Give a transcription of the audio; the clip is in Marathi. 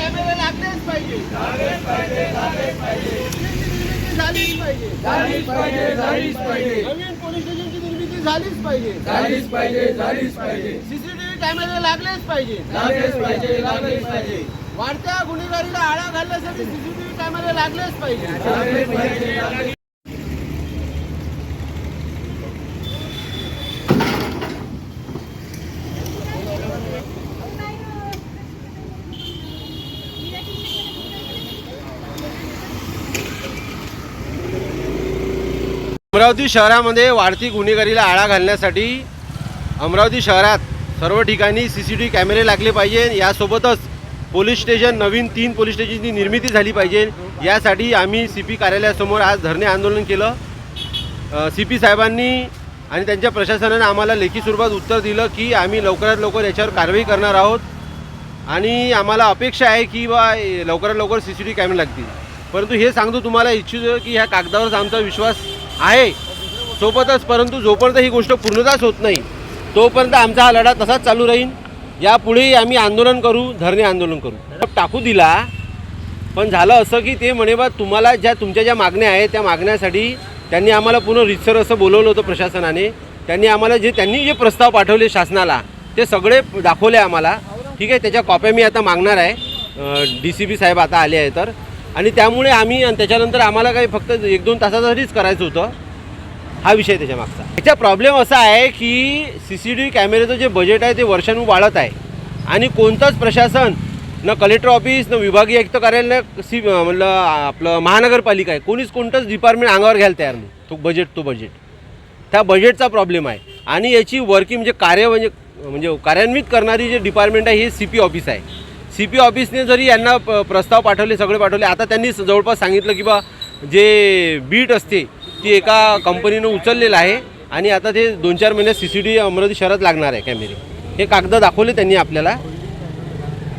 कॅमेरे लागलेच पाहिजे. झालीच पाहिजे झालीच पाहिजे. झालीच पाहिजे झालीच पाहिजे. नवीन पोलीस स्टेशनची निर्मिती झालीच पाहिजे. झालीच पाहिजे झालीच पाहिजे. सीसीटीव्ही कॅमेरे लागलेच पाहिजे. लागलेच पाहिजे लागलेच पाहिजे. वाढत्या गुन्हेगारीला आळा घालण्यासाठी सीसीटीव्ही कॅमेरे लागलेच पाहिजे. अमरावती शहरामध्ये वाढती गुन्हेगारीला आळा घालण्यासाठी अमरावती शहरात सर्व ठिकाणी सी सी टी व्ही कॅमेरे लागले पाहिजे. यासोबतच पोलीस स्टेशन नवीन तीन पोलीस स्टेशनची निर्मिती झाली पाहिजे. यासाठी आम्ही सी पी कार्यालयासमोर आज धरणे आंदोलन केलं. सी पी साहेबांनी आणि त्यांच्या प्रशासनाने आम्हाला लेखी स्वरूपात उत्तर दिलं की आम्ही लवकरात लवकर याच्यावर कारवाई करणार आहोत. आणि आम्हाला अपेक्षा आहे की बा लवकरात लवकर सी सी टी व्ही कॅमेरे लागतील. परंतु हे सांगतो तुम्हाला इच्छितो की ह्या कागदावरच आमचा विश्वास आहे. सोबतच परंतु जोपर्यंत ही गोष्ट पूर्णताच होत नाही तोपर्यंत आमचा हा लढा तसाच चालू राहील. यापुढेही आम्ही आंदोलन करू धरणे आंदोलन करू. टाकू दिला पण झालं असं की ते म्हणे बा तुम्हाला ज्या तुमच्या ज्या मागण्या आहेत त्या मागण्यासाठी त्यांनी आम्हाला पुन्हा रितसर असं बोलवलं होतं प्रशासनाने. त्यांनी आम्हाला जे त्यांनी जे प्रस्ताव पाठवले शासनाला ते सगळे दाखवले आम्हाला. ठीक आहे त्याच्या कॉप्या मी आता मागणार आहे. डी सी पी साहेब आता आले आहे तर. आणि त्यामुळे आम्ही आणि त्याच्यानंतर आम्हाला काही फक्त एक दोन तासासाठीच करायचं होतं. हा विषय त्याच्या मागचा. याचा प्रॉब्लेम असा आहे की सी सी टी व्ही कॅमेऱ्याचं जे बजेट आहे ते वर्षानु वाढत आहे. आणि कोणतंच प्रशासन न कलेक्टर ऑफिस न विभागीय आयुक्त कार्यालय सी म्हणलं आपलं महानगरपालिका आहे. कोणीच कोणतंच डिपार्टमेंट अंगावर घ्यायला तयार नाही. तो बजेट तो बजेट त्या बजेटचा प्रॉब्लेम आहे. आणि याची वर्किंग म्हणजे कार्य म्हणजे म्हणजे कार्यान्वित करणारी जे डिपार्टमेंट आहे हे सी पी ऑफिस आहे. सी पी ऑफिसने जरी यांना प- प्रस्ताव पाठवले सगळे पाठवले आता त्यांनी जवळपास सांगितलं की बा जे बीट असते ती एका कंपनीनं उचललेलं आहे आणि आता ते दोन चार महिन्यात सी सी टी अमरावती शहरात लागणार आहे कॅमेरे हे कागद दाखवले त्यांनी आपल्याला.